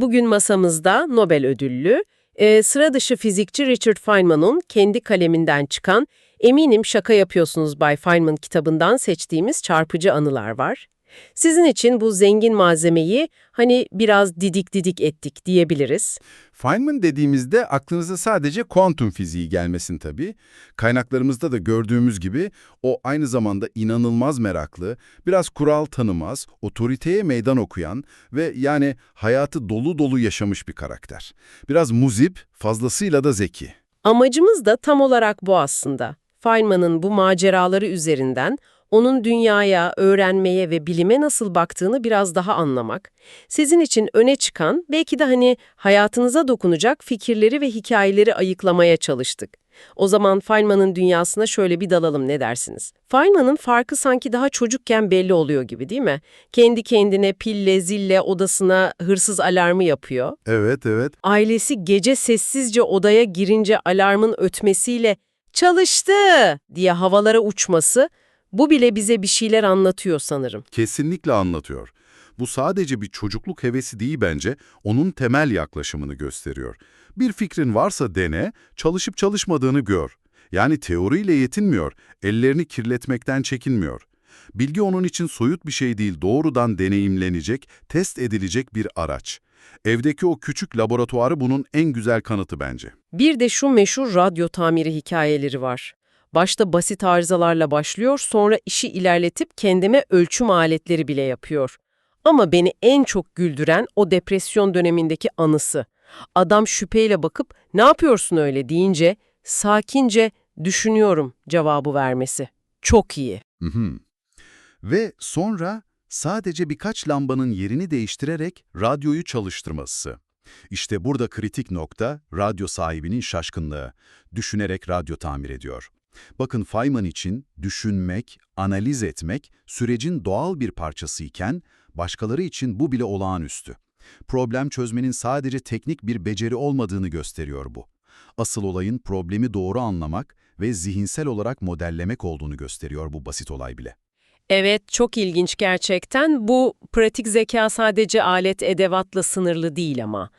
bugün masamızda Nobel ödüllü, e, sıra dışı fizikçi Richard Feynman'ın kendi kaleminden çıkan Eminim Şaka Yapıyorsunuz Bay Feynman kitabından seçtiğimiz çarpıcı anılar var. Sizin için bu zengin malzemeyi hani biraz didik didik ettik diyebiliriz. Feynman dediğimizde aklınıza sadece kuantum fiziği gelmesin tabii. Kaynaklarımızda da gördüğümüz gibi o aynı zamanda inanılmaz meraklı, biraz kural tanımaz, otoriteye meydan okuyan ve yani hayatı dolu dolu yaşamış bir karakter. Biraz muzip, fazlasıyla da zeki. Amacımız da tam olarak bu aslında. Feynman'ın bu maceraları üzerinden onun dünyaya, öğrenmeye ve bilime nasıl baktığını biraz daha anlamak, sizin için öne çıkan, belki de hani hayatınıza dokunacak fikirleri ve hikayeleri ayıklamaya çalıştık. O zaman Feynman'ın dünyasına şöyle bir dalalım ne dersiniz? Feynman'ın farkı sanki daha çocukken belli oluyor gibi değil mi? Kendi kendine pille zille odasına hırsız alarmı yapıyor. Evet, evet. Ailesi gece sessizce odaya girince alarmın ötmesiyle çalıştı diye havalara uçması, bu bile bize bir şeyler anlatıyor sanırım. Kesinlikle anlatıyor. Bu sadece bir çocukluk hevesi değil bence, onun temel yaklaşımını gösteriyor. Bir fikrin varsa dene, çalışıp çalışmadığını gör. Yani teoriyle yetinmiyor, ellerini kirletmekten çekinmiyor. Bilgi onun için soyut bir şey değil, doğrudan deneyimlenecek, test edilecek bir araç. Evdeki o küçük laboratuvarı bunun en güzel kanıtı bence. Bir de şu meşhur radyo tamiri hikayeleri var. Başta basit arızalarla başlıyor, sonra işi ilerletip kendime ölçüm aletleri bile yapıyor. Ama beni en çok güldüren o depresyon dönemindeki anısı. Adam şüpheyle bakıp ne yapıyorsun öyle deyince sakince düşünüyorum cevabı vermesi. Çok iyi. Hı hı. Ve sonra sadece birkaç lambanın yerini değiştirerek radyoyu çalıştırması. İşte burada kritik nokta radyo sahibinin şaşkınlığı. Düşünerek radyo tamir ediyor. Bakın Feynman için düşünmek, analiz etmek sürecin doğal bir parçasıyken başkaları için bu bile olağanüstü. Problem çözmenin sadece teknik bir beceri olmadığını gösteriyor bu. Asıl olayın problemi doğru anlamak ve zihinsel olarak modellemek olduğunu gösteriyor bu basit olay bile. Evet, çok ilginç gerçekten. Bu pratik zeka sadece alet edevatla sınırlı değil ama.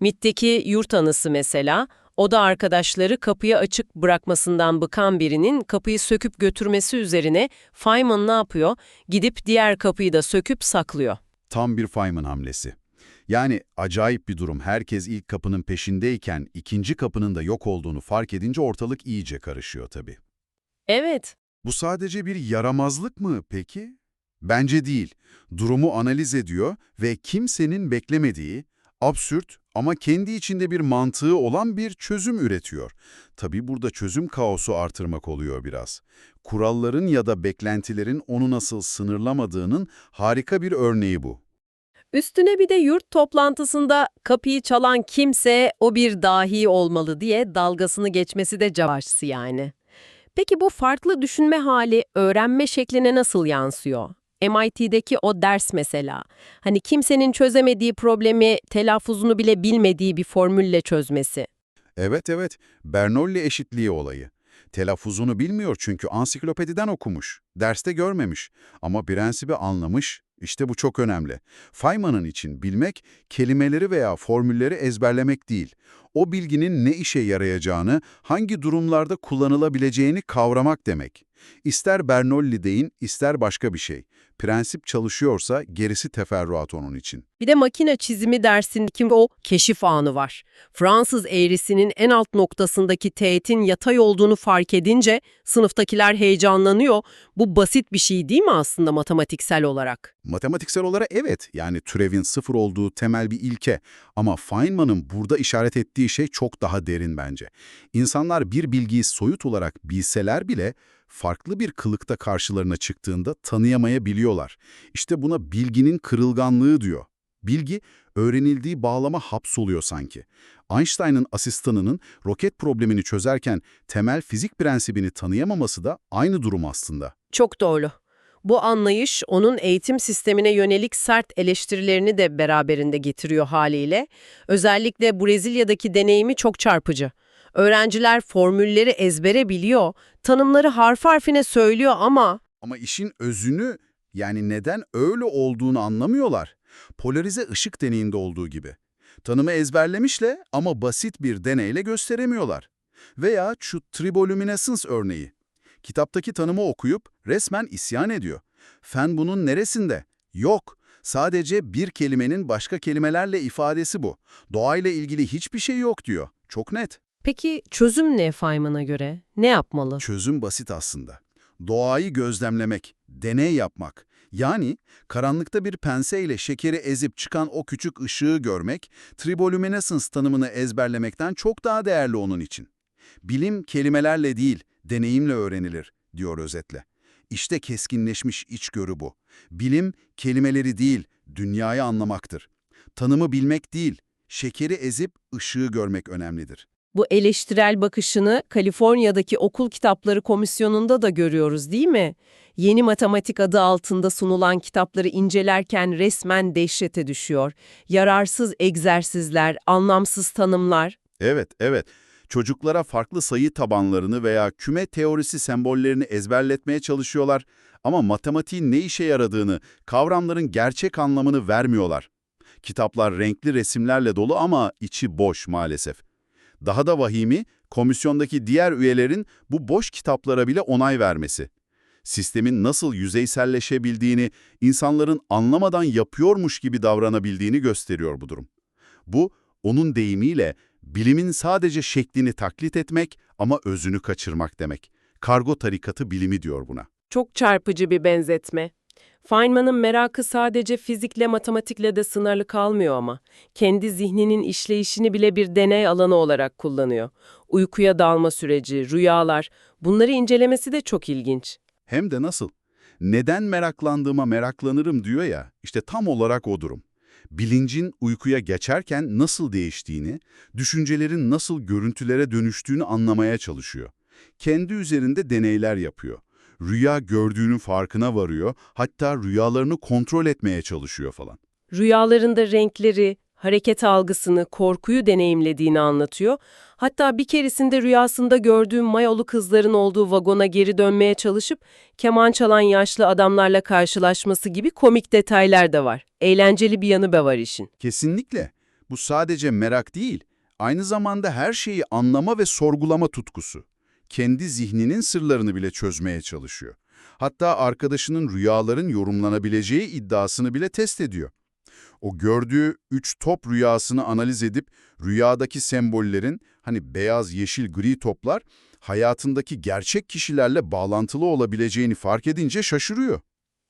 MIT'teki yurt anısı mesela, o da arkadaşları kapıyı açık bırakmasından bıkan birinin kapıyı söküp götürmesi üzerine Feynman ne yapıyor? Gidip diğer kapıyı da söküp saklıyor. Tam bir Feynman hamlesi. Yani acayip bir durum. Herkes ilk kapının peşindeyken ikinci kapının da yok olduğunu fark edince ortalık iyice karışıyor tabii. Evet, Bu sadece bir yaramazlık mı peki? Bence değil. Durumu analiz ediyor ve kimsenin beklemediği, absürt ama kendi içinde bir mantığı olan bir çözüm üretiyor. Tabii burada çözüm kaosu artırmak oluyor biraz. Kuralların ya da beklentilerin onu nasıl sınırlamadığının harika bir örneği bu. Üstüne bir de yurt toplantısında kapıyı çalan kimse o bir dahi olmalı diye dalgasını geçmesi de cavaşsı yani. Peki bu farklı düşünme hali öğrenme şekline nasıl yansıyor? MIT'deki o ders mesela. Hani kimsenin çözemediği problemi telaffuzunu bile bilmediği bir formülle çözmesi. Evet evet, Bernoulli eşitliği olayı. Telaffuzunu bilmiyor çünkü ansiklopediden okumuş, derste görmemiş ama prensibi anlamış. İşte bu çok önemli. Feynman'ın için bilmek, kelimeleri veya formülleri ezberlemek değil. O bilginin ne işe yarayacağını, hangi durumlarda kullanılabileceğini kavramak demek. İster Bernoulli deyin, ister başka bir şey. Prensip çalışıyorsa gerisi teferruat onun için. Bir de makine çizimi dersindeki o keşif anı var. Fransız eğrisinin en alt noktasındaki teğetin yatay olduğunu fark edince sınıftakiler heyecanlanıyor. Bu basit bir şey değil mi aslında matematiksel olarak? Matematiksel olarak evet, yani türevin sıfır olduğu temel bir ilke. Ama Feynman'ın burada işaret ettiği şey çok daha derin bence. İnsanlar bir bilgiyi soyut olarak bilseler bile farklı bir kılıkta karşılarına çıktığında tanıyamayabiliyorlar. İşte buna bilginin kırılganlığı diyor. Bilgi, öğrenildiği bağlama hapsoluyor sanki. Einstein'ın asistanının roket problemini çözerken temel fizik prensibini tanıyamaması da aynı durum aslında. Çok doğru. Bu anlayış onun eğitim sistemine yönelik sert eleştirilerini de beraberinde getiriyor haliyle. Özellikle Brezilya'daki deneyimi çok çarpıcı. Öğrenciler formülleri ezbere biliyor, tanımları harf harfine söylüyor ama Ama işin özünü yani neden öyle olduğunu anlamıyorlar. Polarize ışık deneyinde olduğu gibi. Tanımı ezberlemişle ama basit bir deneyle gösteremiyorlar. Veya şu triboluminescence örneği. Kitaptaki tanımı okuyup resmen isyan ediyor. Fen bunun neresinde? Yok. Sadece bir kelimenin başka kelimelerle ifadesi bu. Doğayla ilgili hiçbir şey yok diyor. Çok net. Peki çözüm ne Feynman'a göre? Ne yapmalı? Çözüm basit aslında. Doğayı gözlemlemek, deney yapmak. Yani karanlıkta bir penseyle şekeri ezip çıkan o küçük ışığı görmek, triboluminescence tanımını ezberlemekten çok daha değerli onun için. Bilim kelimelerle değil, deneyimle öğrenilir, diyor özetle. İşte keskinleşmiş içgörü bu. Bilim kelimeleri değil, dünyayı anlamaktır. Tanımı bilmek değil, şekeri ezip ışığı görmek önemlidir. Bu eleştirel bakışını Kaliforniya'daki okul kitapları komisyonunda da görüyoruz değil mi? Yeni matematik adı altında sunulan kitapları incelerken resmen dehşete düşüyor. Yararsız egzersizler, anlamsız tanımlar. Evet, evet. Çocuklara farklı sayı tabanlarını veya küme teorisi sembollerini ezberletmeye çalışıyorlar ama matematiğin ne işe yaradığını, kavramların gerçek anlamını vermiyorlar. Kitaplar renkli resimlerle dolu ama içi boş maalesef. Daha da vahimi, komisyondaki diğer üyelerin bu boş kitaplara bile onay vermesi. Sistemin nasıl yüzeyselleşebildiğini, insanların anlamadan yapıyormuş gibi davranabildiğini gösteriyor bu durum. Bu, onun deyimiyle bilimin sadece şeklini taklit etmek ama özünü kaçırmak demek. Kargo tarikatı bilimi diyor buna. Çok çarpıcı bir benzetme. Feynman'ın merakı sadece fizikle, matematikle de sınırlı kalmıyor ama. Kendi zihninin işleyişini bile bir deney alanı olarak kullanıyor. Uykuya dalma süreci, rüyalar, bunları incelemesi de çok ilginç. Hem de nasıl? Neden meraklandığıma meraklanırım diyor ya, işte tam olarak o durum. Bilincin uykuya geçerken nasıl değiştiğini, düşüncelerin nasıl görüntülere dönüştüğünü anlamaya çalışıyor. Kendi üzerinde deneyler yapıyor. Rüya gördüğünün farkına varıyor, hatta rüyalarını kontrol etmeye çalışıyor falan. Rüyalarında renkleri, hareket algısını, korkuyu deneyimlediğini anlatıyor. Hatta bir keresinde rüyasında gördüğüm mayolu kızların olduğu vagona geri dönmeye çalışıp keman çalan yaşlı adamlarla karşılaşması gibi komik detaylar da var. Eğlenceli bir yanı da var işin. Kesinlikle. Bu sadece merak değil, aynı zamanda her şeyi anlama ve sorgulama tutkusu. Kendi zihninin sırlarını bile çözmeye çalışıyor. Hatta arkadaşının rüyaların yorumlanabileceği iddiasını bile test ediyor. O gördüğü üç top rüyasını analiz edip rüyadaki sembollerin hani beyaz, yeşil, gri toplar hayatındaki gerçek kişilerle bağlantılı olabileceğini fark edince şaşırıyor.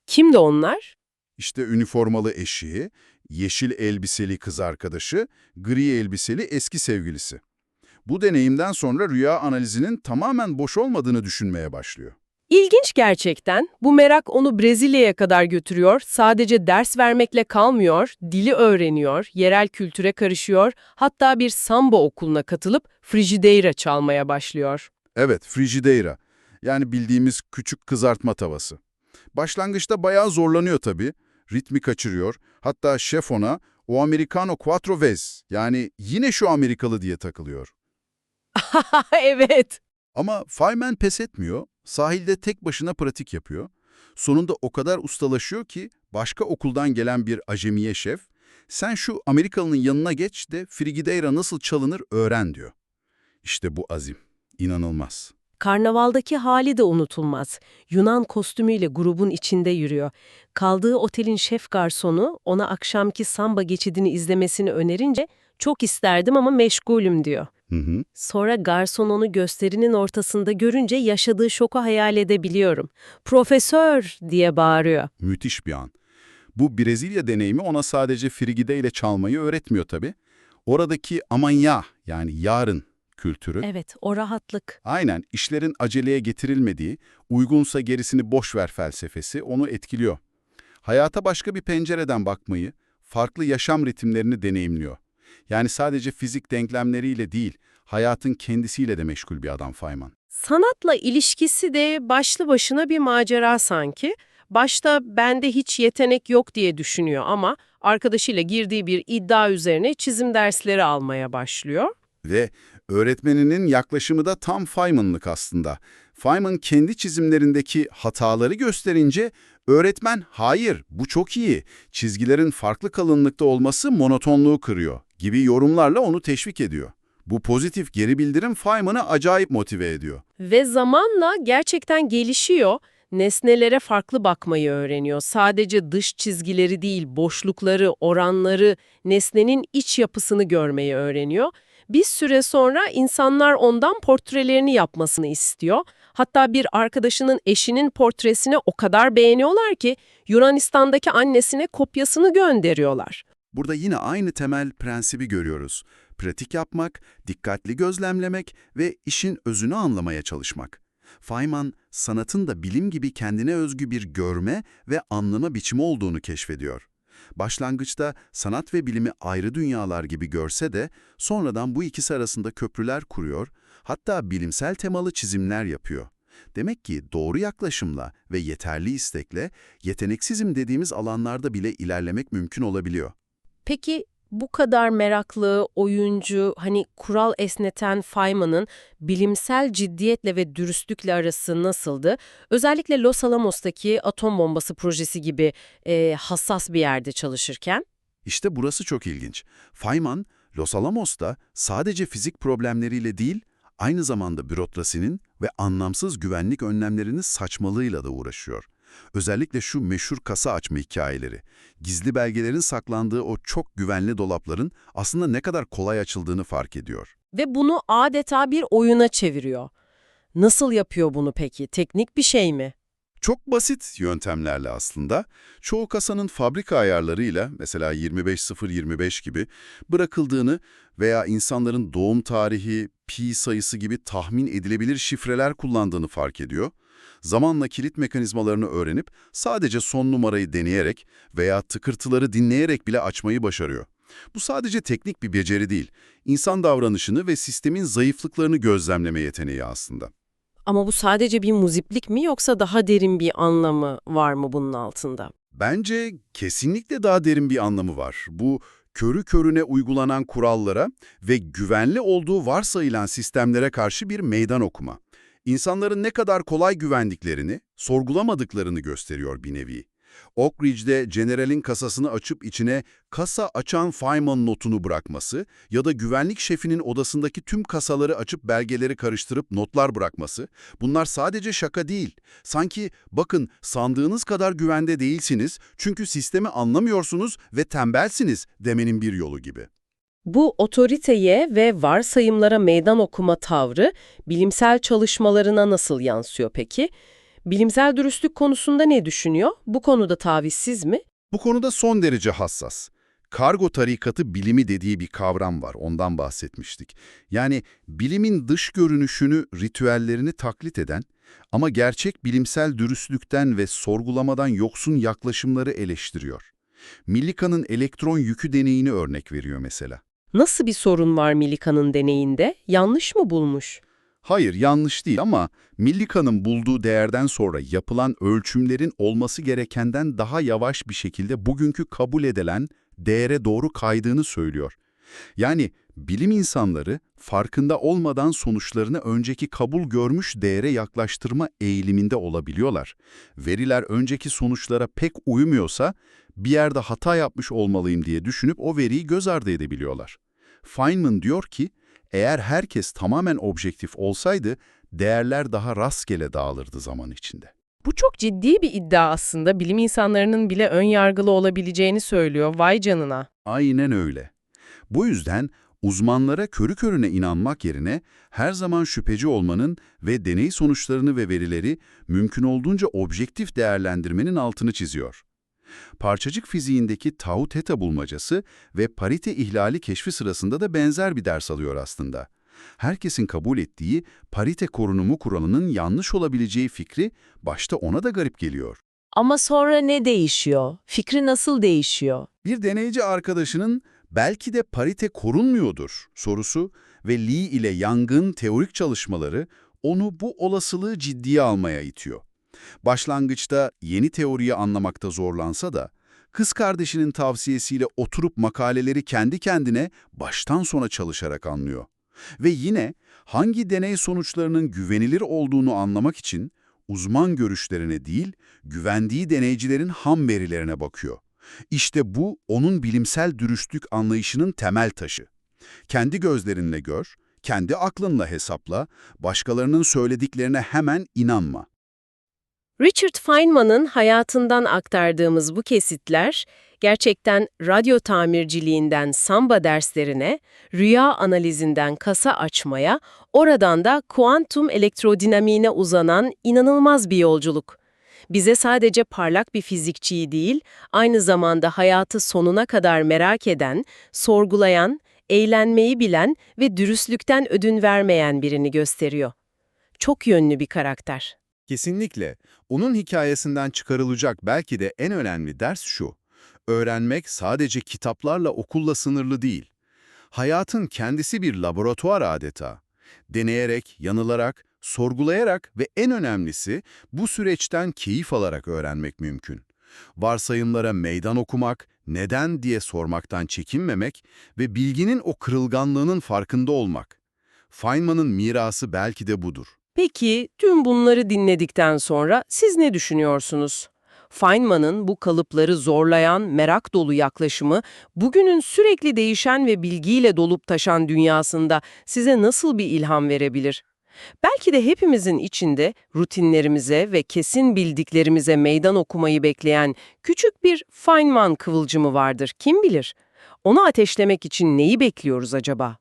Kimdi onlar? İşte üniformalı eşi, yeşil elbiseli kız arkadaşı, gri elbiseli eski sevgilisi. Bu deneyimden sonra rüya analizinin tamamen boş olmadığını düşünmeye başlıyor. İlginç gerçekten. Bu merak onu Brezilya'ya kadar götürüyor. Sadece ders vermekle kalmıyor, dili öğreniyor, yerel kültüre karışıyor. Hatta bir samba okuluna katılıp frigideira çalmaya başlıyor. Evet, frigideira. Yani bildiğimiz küçük kızartma tavası. Başlangıçta bayağı zorlanıyor tabii. Ritmi kaçırıyor. Hatta şef ona o Americano Quattro Vez yani yine şu Amerikalı diye takılıyor. evet. Ama Feynman pes etmiyor. Sahilde tek başına pratik yapıyor. Sonunda o kadar ustalaşıyor ki başka okuldan gelen bir acemiye şef, sen şu Amerikalının yanına geç de frigideira nasıl çalınır öğren diyor. İşte bu azim. İnanılmaz. Karnavaldaki hali de unutulmaz. Yunan kostümüyle grubun içinde yürüyor. Kaldığı otelin şef garsonu ona akşamki samba geçidini izlemesini önerince çok isterdim ama meşgulüm diyor. Hı hı. Sonra garson onu gösterinin ortasında görünce yaşadığı şoku hayal edebiliyorum. Profesör diye bağırıyor. Müthiş bir an. Bu Brezilya deneyimi ona sadece frigide ile çalmayı öğretmiyor tabii. Oradaki aman ya yani yarın kültürü. Evet, o rahatlık. Aynen işlerin aceleye getirilmediği, uygunsa gerisini boş ver felsefesi onu etkiliyor. Hayata başka bir pencereden bakmayı, farklı yaşam ritimlerini deneyimliyor. Yani sadece fizik denklemleriyle değil, hayatın kendisiyle de meşgul bir adam Feynman. Sanatla ilişkisi de başlı başına bir macera sanki. Başta bende hiç yetenek yok diye düşünüyor ama arkadaşıyla girdiği bir iddia üzerine çizim dersleri almaya başlıyor. Ve öğretmeninin yaklaşımı da tam Feynman'lık aslında. Feynman kendi çizimlerindeki hataları gösterince öğretmen hayır bu çok iyi, çizgilerin farklı kalınlıkta olması monotonluğu kırıyor. Gibi yorumlarla onu teşvik ediyor. Bu pozitif geri bildirim Feynman'ı acayip motive ediyor. Ve zamanla gerçekten gelişiyor. Nesnelere farklı bakmayı öğreniyor. Sadece dış çizgileri değil, boşlukları, oranları, nesnenin iç yapısını görmeyi öğreniyor. Bir süre sonra insanlar ondan portrelerini yapmasını istiyor. Hatta bir arkadaşının eşinin portresini o kadar beğeniyorlar ki Yunanistan'daki annesine kopyasını gönderiyorlar. Burada yine aynı temel prensibi görüyoruz. Pratik yapmak, dikkatli gözlemlemek ve işin özünü anlamaya çalışmak. Feynman, sanatın da bilim gibi kendine özgü bir görme ve anlama biçimi olduğunu keşfediyor. Başlangıçta sanat ve bilimi ayrı dünyalar gibi görse de sonradan bu ikisi arasında köprüler kuruyor, hatta bilimsel temalı çizimler yapıyor. Demek ki doğru yaklaşımla ve yeterli istekle yeteneksizim dediğimiz alanlarda bile ilerlemek mümkün olabiliyor. Peki bu kadar meraklı, oyuncu, hani kural esneten Feynman'ın bilimsel ciddiyetle ve dürüstlükle arası nasıldı? Özellikle Los Alamos'taki atom bombası projesi gibi e, hassas bir yerde çalışırken. İşte burası çok ilginç. Feynman, Los Alamos'ta sadece fizik problemleriyle değil, aynı zamanda bürokrasinin ve anlamsız güvenlik önlemlerinin saçmalığıyla da uğraşıyor. Özellikle şu meşhur kasa açma hikayeleri, gizli belgelerin saklandığı o çok güvenli dolapların aslında ne kadar kolay açıldığını fark ediyor. Ve bunu adeta bir oyuna çeviriyor. Nasıl yapıyor bunu peki? Teknik bir şey mi? Çok basit yöntemlerle aslında, çoğu kasanın fabrika ayarlarıyla, mesela 25025 gibi, bırakıldığını veya insanların doğum tarihi, pi sayısı gibi tahmin edilebilir şifreler kullandığını fark ediyor. Zamanla kilit mekanizmalarını öğrenip sadece son numarayı deneyerek veya tıkırtıları dinleyerek bile açmayı başarıyor. Bu sadece teknik bir beceri değil, insan davranışını ve sistemin zayıflıklarını gözlemleme yeteneği aslında. Ama bu sadece bir muziplik mi yoksa daha derin bir anlamı var mı bunun altında? Bence kesinlikle daha derin bir anlamı var. Bu körü körüne uygulanan kurallara ve güvenli olduğu varsayılan sistemlere karşı bir meydan okuma. İnsanların ne kadar kolay güvendiklerini, sorgulamadıklarını gösteriyor bir nevi. Oak Ridge'de General'in kasasını açıp içine kasa açan Feynman notunu bırakması ya da güvenlik şefinin odasındaki tüm kasaları açıp belgeleri karıştırıp notlar bırakması, bunlar sadece şaka değil. Sanki bakın sandığınız kadar güvende değilsiniz çünkü sistemi anlamıyorsunuz ve tembelsiniz demenin bir yolu gibi. Bu otoriteye ve varsayımlara meydan okuma tavrı bilimsel çalışmalarına nasıl yansıyor peki? Bilimsel dürüstlük konusunda ne düşünüyor? Bu konuda tavizsiz mi? Bu konuda son derece hassas. Kargo tarikatı bilimi dediği bir kavram var, ondan bahsetmiştik. Yani bilimin dış görünüşünü, ritüellerini taklit eden ama gerçek bilimsel dürüstlükten ve sorgulamadan yoksun yaklaşımları eleştiriyor. Millika'nın elektron yükü deneyini örnek veriyor mesela. Nasıl bir sorun var Milika'nın deneyinde? Yanlış mı bulmuş? Hayır, yanlış değil ama Millika'nın bulduğu değerden sonra yapılan ölçümlerin olması gerekenden daha yavaş bir şekilde bugünkü kabul edilen değere doğru kaydığını söylüyor. Yani bilim insanları farkında olmadan sonuçlarını önceki kabul görmüş değere yaklaştırma eğiliminde olabiliyorlar. Veriler önceki sonuçlara pek uymuyorsa bir yerde hata yapmış olmalıyım diye düşünüp o veriyi göz ardı edebiliyorlar. Feynman diyor ki, eğer herkes tamamen objektif olsaydı, değerler daha rastgele dağılırdı zaman içinde. Bu çok ciddi bir iddia aslında. Bilim insanlarının bile ön yargılı olabileceğini söylüyor. Vay canına. Aynen öyle. Bu yüzden uzmanlara körü körüne inanmak yerine her zaman şüpheci olmanın ve deney sonuçlarını ve verileri mümkün olduğunca objektif değerlendirmenin altını çiziyor. Parçacık fiziğindeki tau teta bulmacası ve parite ihlali keşfi sırasında da benzer bir ders alıyor aslında. Herkesin kabul ettiği parite korunumu kuralının yanlış olabileceği fikri başta ona da garip geliyor. Ama sonra ne değişiyor? Fikri nasıl değişiyor? Bir deneyci arkadaşının belki de parite korunmuyordur sorusu ve Lee ile Young'ın teorik çalışmaları onu bu olasılığı ciddiye almaya itiyor. Başlangıçta yeni teoriyi anlamakta zorlansa da, kız kardeşinin tavsiyesiyle oturup makaleleri kendi kendine baştan sona çalışarak anlıyor. Ve yine hangi deney sonuçlarının güvenilir olduğunu anlamak için uzman görüşlerine değil, güvendiği deneycilerin ham verilerine bakıyor. İşte bu onun bilimsel dürüstlük anlayışının temel taşı. Kendi gözlerinle gör, kendi aklınla hesapla, başkalarının söylediklerine hemen inanma. Richard Feynman'ın hayatından aktardığımız bu kesitler, gerçekten radyo tamirciliğinden samba derslerine, rüya analizinden kasa açmaya, oradan da kuantum elektrodinamiğine uzanan inanılmaz bir yolculuk. Bize sadece parlak bir fizikçiyi değil, aynı zamanda hayatı sonuna kadar merak eden, sorgulayan, eğlenmeyi bilen ve dürüstlükten ödün vermeyen birini gösteriyor. Çok yönlü bir karakter. Kesinlikle. Onun hikayesinden çıkarılacak belki de en önemli ders şu. Öğrenmek sadece kitaplarla okulla sınırlı değil. Hayatın kendisi bir laboratuvar adeta. Deneyerek, yanılarak, sorgulayarak ve en önemlisi bu süreçten keyif alarak öğrenmek mümkün. Varsayımlara meydan okumak, neden diye sormaktan çekinmemek ve bilginin o kırılganlığının farkında olmak. Feynman'ın mirası belki de budur. Peki tüm bunları dinledikten sonra siz ne düşünüyorsunuz? Feynman'ın bu kalıpları zorlayan, merak dolu yaklaşımı bugünün sürekli değişen ve bilgiyle dolup taşan dünyasında size nasıl bir ilham verebilir? Belki de hepimizin içinde rutinlerimize ve kesin bildiklerimize meydan okumayı bekleyen küçük bir Feynman kıvılcımı vardır, kim bilir? Onu ateşlemek için neyi bekliyoruz acaba?